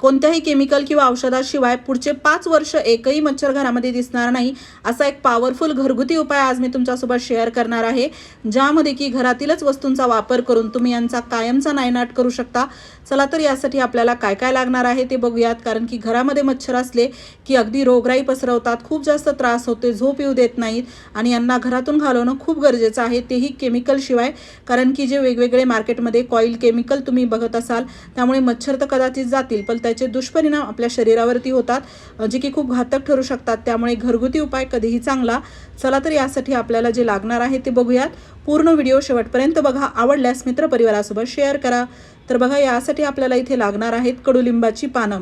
कोणत्याही केमिकल किंवा औषधाशिवाय पुढचे पाच वर्ष एकही मच्छर घरामध्ये दिसणार नाही असा एक पॉवरफुल घरगुती उपाय आज मी तुमच्यासोबत शेअर करणार आहे ज्यामध्ये की घरातीलच वस्तूंचा वापर करून तुम्ही यांचा कायमचा नायनाट करू शकता. चला तर यासाठी आपल्याला काय काय लागणार आहे ते बघूयात कारण की घरामध्ये मच्छर असले की अगदी रोगराई पसरवतात खूप जास्त त्रास होते झोप येऊ देत नाहीत आणि यांना घरातून घालवणं खूप गरजेचं आहे तेही केमिकलशिवाय कारण की जे वेगवेगळे मार्केटमध्ये कॉईल केमिकल तुम्ही बघत असाल त्यामुळे मच्छर तर कदाचित जातील पण त्याचे दुष्परिणाम आपल्या शरीरावरती होतात जे की खूप घातक ठरू शकतात. त्यामुळे घरगुती उपाय कधीही चांगला. चला तर यासाठी आपल्याला जे लागणार आहे ते बघूयात. पूर्ण व्हिडिओ शेवटपर्यंत बघा. आवडल्यास मित्रपरिवारासोबत शेअर करा. तर बघा यासाठी आपल्याला इथे लागणार आहेत कडुलिंबाची पानं.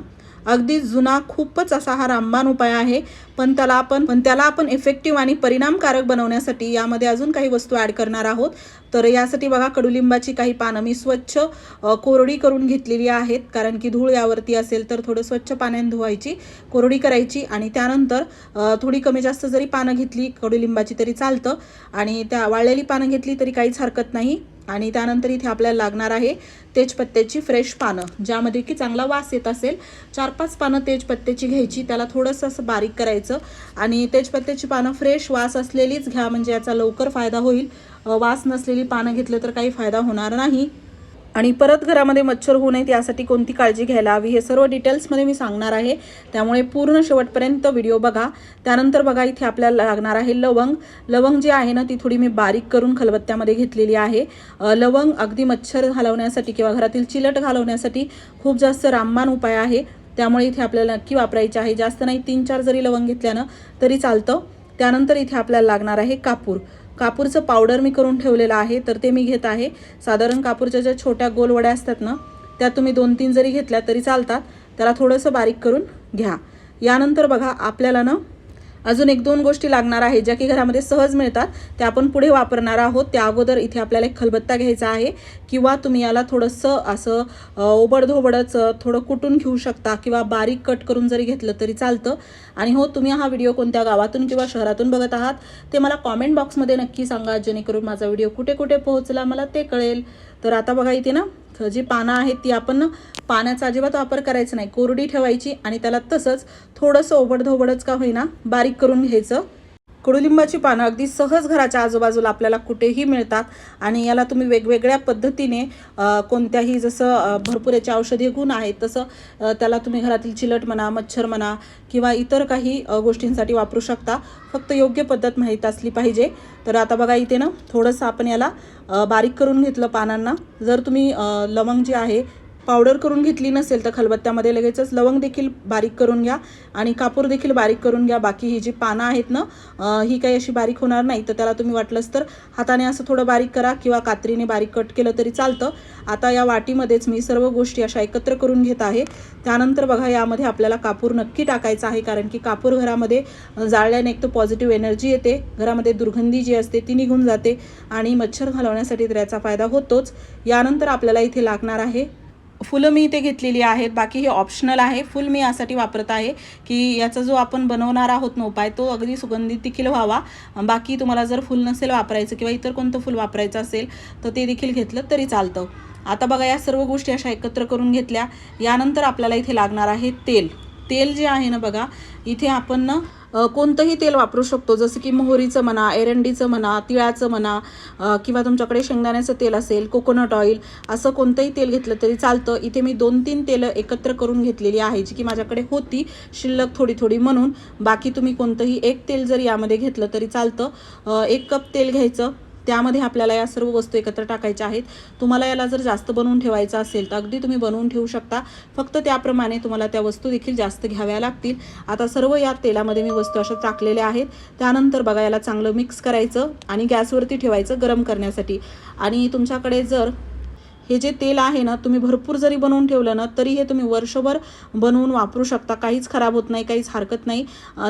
अगदी जुना खूपच असा हा रामबाण उपाय आहे. पण त्याला आपण पण त्याला आपण इफेक्टिव्ह आणि परिणामकारक बनवण्यासाठी यामध्ये अजून काही वस्तू ॲड करणार आहोत. तर यासाठी बघा कडुलिंबाची काही पानं. मी स्वच्छ कोरडी करून घेतलेली आहेत. कारण की धूळ यावरती असेल तर थोडं स्वच्छ पाण्याने धुवायची कोरडी करायची आणि त्यानंतर थोडी कमी जास्त जरी पानं घेतली कडुलिंबाची तरी चालतं आणि त्या वाळलेली पानं घेतली तरी काहीच हरकत नाही. आणि त्यानंतर इथे आपल्याला लागणार आहे तेजपत्त्याची फ्रेश पानं ज्यामध्ये की चांगला वास येत असेल. चार पाच पानं तेजपत्त्याची घ्यायची त्याला थोडंसं असं बारीक करायचं आणि तेजपत्त्याची पानं फ्रेश वास असलेलीच घ्या म्हणजे याचा लवकर फायदा होईल. वास नसलेली पानं घेतलं तर काही फायदा होणार नाही. आणि परत घरामध्ये मच्छर होऊ नयेत यासाठी कोणती काळजी घ्यायला हवी हे सर्व डिटेल्समध्ये मी सांगणार आहे. त्यामुळे पूर्ण शेवटपर्यंत व्हिडिओ बघा. त्यानंतर बघा इथे आपल्याला लागणार आहे लवंग. लवंग जी आहे ना ती थोडी मी बारीक करून खलबत्त्यामध्ये घेतलेली आहे. लवंग अगदी मच्छर घालवण्यासाठी किंवा घरातील चिलट घालवण्यासाठी खूप जास्त रामबाण उपाय आहे. त्यामुळे इथे आपल्याला नक्की वापरायचे आहे. जास्त नाही तीन चार जरी लवंग घेतल्यानं तरी चालतं. त्यानंतर इथे आपल्याला लागणार आहे कापूर. कापूरचं पावडर मी करून ठेवलेलं आहे तर ते मी घेत आहे. साधारण कापूरच्या ज्या छोट्या गोलवड्या असतात ना त्या तुम्ही दोन तीन जरी घेतल्या तरी चालतात. त्याला थोडंसं बारीक करून घ्या. यानंतर बघा आपल्याला ना अजून एक दोन गोष्टी लागणार आहे ज्या की घरामध्ये सहज मिळतात त्या आपण पुढे वापरणार आहोत. त्या अगोदर इथे आपल्याला एक खलबत्ता घ्यायचा आहे. किंवा तुम्ही याला थोडंसं असं ओबडधोबडच थोडं कुटून घेऊ शकता किंवा बारीक कट करून जरी घेतलं तरी चालतं. आणि हो तुम्ही हा व्हिडिओ कोणत्या गावातून किंवा शहरातून बघत आहात ते मला कॉमेंट बॉक्समध्ये नक्की सांगा जेणेकरून माझा व्हिडिओ कुठे कुठे पोहोचला मला ते कळेल. तर आता बघा इथे ना जी पानं आहेत ती आपण पाण्याचा अजिबात वापर करायचा नाही. कोरडी ठेवायची आणि त्याला तसंच थोडंसं ओबडधोबडच का होईना बारीक करून घ्यायचं. कडुलिंबाची पानं अगदी सहज घराच्या आजूबाजूला आपल्याला कुठेही मिळतात आणि याला तुम्ही वेगवेगळ्या पद्धतीने कोणत्याही जसं भरपूर याचे औषधी गुण आहेत तसं त्याला तुम्ही घरातील चिलट म्हणा मच्छर म्हणा किंवा इतर काही गोष्टींसाठी वापरू शकता. फक्त योग्य पद्धत माहीत असली पाहिजे. तर आता बघा इथे ना थोडंसं आपण याला बारीक करून घेतलं पानांना. जर तुम्ही लवंग जी आहे पावडर करून घेतली नसेल तर खलबत्त्यामध्ये लगेचच लवंग देखील बारीक करून घ्या आणि कापूर देखील बारीक करून घ्या. बाकी ही जी पानं आहेत ना ही काही अशी बारीक होणार नाही. तर त्याला तुम्ही वाटलंच तर हाताने असं थोडं बारीक करा किंवा कात्रीने बारीक कट केलं तरी चालतं. आता या वाटीमध्येच मी सर्व गोष्टी अशा एकत्र करून घेत आहे. त्यानंतर बघा यामध्ये आपल्याला कापूर नक्की टाकायचा आहे. कारण की कापूर घरामध्ये जाळल्याने एक तर पॉझिटिव्ह एनर्जी येते. घरामध्ये दुर्गंधी जी असते ती निघून जाते आणि मच्छर घालवण्यासाठी तर याचा फायदा होतोच. यानंतर आपल्याला इथे लागणार आहे फुलं मी इथे घेतलेली आहेत. बाकी हे ऑप्शनल आहे. फुल मी यासाठी वापरत आहे की याचा जो आपण बनवणार आहोत ना उपाय तो अगदी सुगंधित देखील व्हावा. बाकी तुम्हाला जर फुल नसेल वापरायचं किंवा इतर कोणतं फुल वापरायचं असेल तर ते देखील घेतलं तरी चालतं. आता बघा या सर्व गोष्टी अशा एकत्र करून घेतल्या. यानंतर आपल्याला इथे लागणार आहे तेल. तेल जे आहे ना बघा इथे आपण ना कोणतंही तेल वापरू शकतो. जसं की मोहरीचं म्हणा एरंडीचं म्हणा तिळाचं म्हणा किंवा तुमच्याकडे शेंगदाण्याचं तेल असेल कोकोनट ऑइल असं कोणतंही तेल घेतलं तरी चालतं. इथे मी दोन तीन तेलं एकत्र करून घेतलेली आहे जी की माझ्याकडे होती शिल्लक थोडी थोडी म्हणून. बाकी तुम्ही कोणतंही एक तेल जर यामध्ये घेतलं तरी चालतं. एक कप तेल घ्यायचं. त्यामध्ये आपल्याला या सर्व वस्तू एकत्र टाकायच्या आहेत. तुम्हाला याला जर जास्त बनवून ठेवायचं असेल तर अगदी तुम्ही बनवून ठेवू शकता. फक्त त्याप्रमाणे तुम्हाला त्या वस्तू देखील जास्त घ्याव्या लागतील. आता सर्व या तेलामध्ये मी वस्तू अशा टाकलेल्या आहेत. त्यानंतर बघा याला चांगलं मिक्स करायचं आणि गॅसवरती ठेवायचं गरम करण्यासाठी. आणि तुमच्याकडे जर हे जे तेल आहे ना तुम्ही भरपूर जरी बनवून ठेवलं ना तरी हे तुम्ही वर्षभर बनवून वापरू शकता. काहीच खराब होत नाही काहीच हरकत नाही.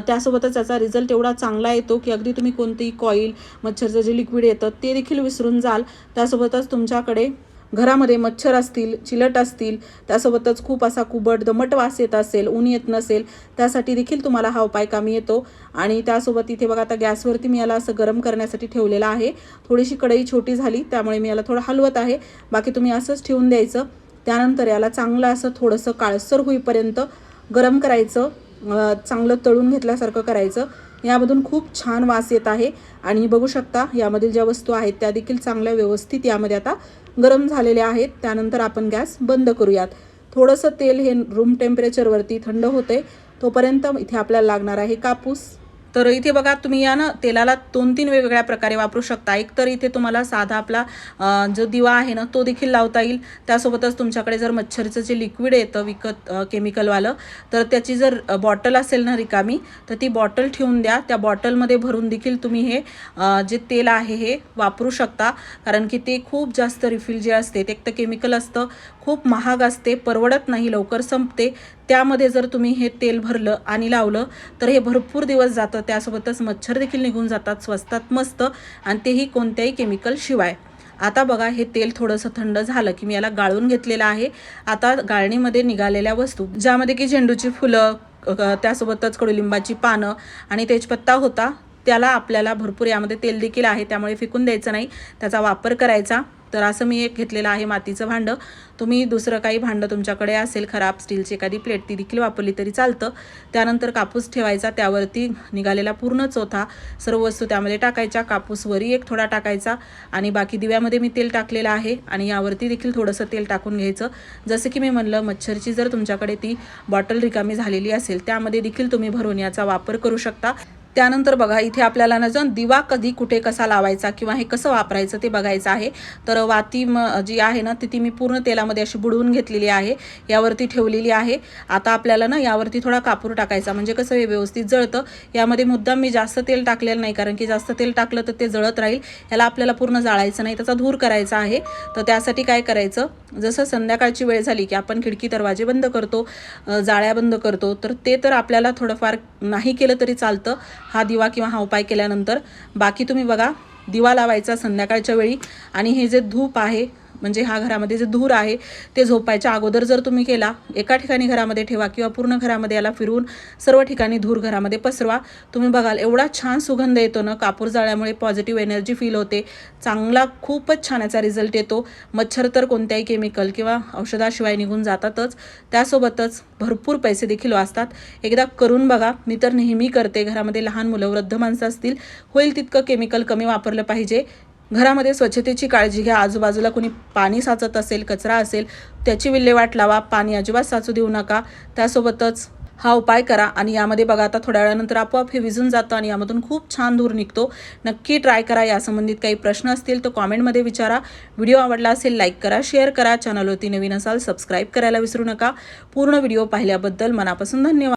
त्यासोबतच त्याचा रिझल्ट एवढा चांगला येतो की अगदी तुम्ही कोणतीही कॉईल मच्छरचं जे लिक्विड येतं ते देखील विसरून जाल. त्यासोबतच तुमच्याकडे घरामध्ये मच्छर असतील चिलट असतील त्यासोबतच खूप असा कुबट दमट वास येत असेल ऊन येत नसेल त्यासाठी देखील तुम्हाला हा उपाय कामी येतो. आणि त्यासोबत इथे बघा आता गॅसवरती मी याला असं गरम करण्यासाठी ठेवलेलं आहे. थोडीशी कढई छोटी झाली त्यामुळे मी याला थोडं हलवत आहे. बाकी तुम्ही असंच ठेवून द्यायचं. त्यानंतर याला चांगलं असं थोडंसं काळसर होईपर्यंत गरम करायचं. चांगलं तळून घेतल्यासारखं करायचं. यामधून खूप छान वास येत आहे. आणि बघू शकता यामधील ज्या वस्तू आहेत त्या देखील चांगल्या व्यवस्थित यामध्ये आता गरम झालेले आहेत. त्यानंतर आपण गॅस बंद करूयात. थोडंसं तेल हे रूम टेम्परेचरवरती थंड होते तोपर्यंत इथे आपल्याला लागणार आहे कापूस. तर इथे बघा तुम्ही या ना तेलाला दोन तीन वेगवेगळ्या प्रकारे वापरू शकता. एक तर इथे तुम्हाला साधा आपला जो दिवा आहे ना तो देखील लावता येईल. त्यासोबतच तुमच्याकडे जर मच्छरचं जे लिक्विड येतं विकत केमिकलवालं तर त्याची जर बॉटल असेल ना रिकामी तर ती बॉटल ठेवून द्या. त्या बॉटलमध्ये भरून देखील तुम्ही हे जे तेल आहे हे वापरू शकता. कारण की ते खूप जास्त रिफिल जे असते ते एक तर केमिकल असतं खूप महाग असते परवडत नाही लवकर संपते. त्यामध्ये जर तुम्ही हे तेल भरलं आणि लावलं तर हे भरपूर दिवस जातं. त्यासोबतच मच्छर देखील निघून जातात स्वस्तात मस्त आणि तेही कोणत्याही केमिकल शिवाय. आता बघा हे तेल थोडंसं थंड झालं की मी याला गाळून घेतलेलं आहे. आता गाळणीमध्ये निघालेल्या वस्तू ज्यामध्ये की झेंडूची फुलं त्यासोबतच कडुलिंबाची पानं आणि तेजपत्ता होता त्याला आपल्याला भरपूर यामध्ये तेल देखील आहे त्यामुळे फेकून द्यायचं नाही. त्याचा वापर करायचा. तर असं मी एक घेतलेलं आहे मातीचं भांडं. तुम्ही दुसरं काही भांडं तुमच्याकडे असेल खराब स्टीलची एखादी प्लेट ती देखील वापरली तरी चालतं. त्यानंतर कापूस ठेवायचा त्यावरती निघालेला पूर्ण चोथा सर्व वस्तू त्यामध्ये टाकायच्या कापूसवरही एक थोडा टाकायचा आणि बाकी दिव्यामध्ये मी तेल टाकलेलं आहे आणि यावरती देखील थोडंसं तेल टाकून घ्यायचं. जसं की मी म्हणलं मच्छरची जर तुमच्याकडे ती बॉटल रिकामी झालेली असेल त्यामध्ये देखील तुम्ही भरून याचा वापर करू शकता. त्यानंतर बघा इथे आपल्याला ना जण दिवा कधी कुठे कसा लावायचा किंवा हे कसं वापरायचं ते बघायचं आहे. तर वाती जी आहे ना ती ती मी पूर्ण तेलामध्ये अशी बुडवून घेतलेली आहे. यावरती ठेवलेली आहे. आता आपल्याला ना यावरती थोडा कापूर टाकायचा. म्हणजे कसं हे व्यवस्थित जळतं. यामध्ये मुद्दाम मी जास्त तेल टाकलेलं नाही कारण की जास्त तेल टाकलं तर ते जळत राहील. याला आपल्याला पूर्ण जाळायचं नाही त्याचा धूर करायचा आहे. तर त्यासाठी काय करायचं? जसं संध्याकाळची वेळ झाली की आपण खिडकी दरवाजे बंद करतो जाळ्या बंद करतो तर ते तर आपल्याला थोडंफार नाही केलं तरी चालतं. हा दिवा किंवा हा उपाय केल्यानंतर बाकी तुम्ही बघा दिवा लावायचा संध्याकाळच्या वेळी. आणि हे जे धूप आहे म्हणजे हा घरामध्ये जे धूर आहे ते झोपायच्या अगोदर जर तुम्ही केला एका ठिकाणी घरामध्ये ठेवा किंवा पूर्ण घरामध्ये याला फिरून सर्व ठिकाणी धूर घरामध्ये पसरवा. तुम्ही बघाल एवढा छान सुगंध येतो ना कापूर जाळ्यामुळे पॉझिटिव्ह एनर्जी फील होते. चांगला खूपच छान याचा रिझल्ट येतो. मच्छर तर कोणत्याही केमिकल किंवा औषधाशिवाय निघून जातातच. त्यासोबतच भरपूर पैसे देखील वाचतात. एकदा करून बघा मी तर नेहमी करते. घरामध्ये लहान मुलं वृद्ध माणसं असतील होईल तितकं केमिकल कमी वापरलं पाहिजे. घरामध्ये स्वच्छतेची काळजी घ्या. आजूबाजूला कुणी पाणी साचत असेल कचरा असेल त्याची विल्हेवाट लावा. पाणी अजिबात साचू देऊ नका. त्यासोबतच हा उपाय करा आणि यामध्ये बघा आता थोड्या वेळानंतर आपोआप हे विझून जातं आणि यामधून खूप छान धूर निघतो. नक्की ट्राय करा. यासंबंधित काही प्रश्न असतील तर कॉमेंटमध्ये विचारा. व्हिडिओ आवडला असेल लाईक करा शेअर करा. चॅनलवरती नवीन असाल सबस्क्राईब करायला विसरू नका. पूर्ण व्हिडिओ पाहिल्याबद्दल मनापासून धन्यवाद.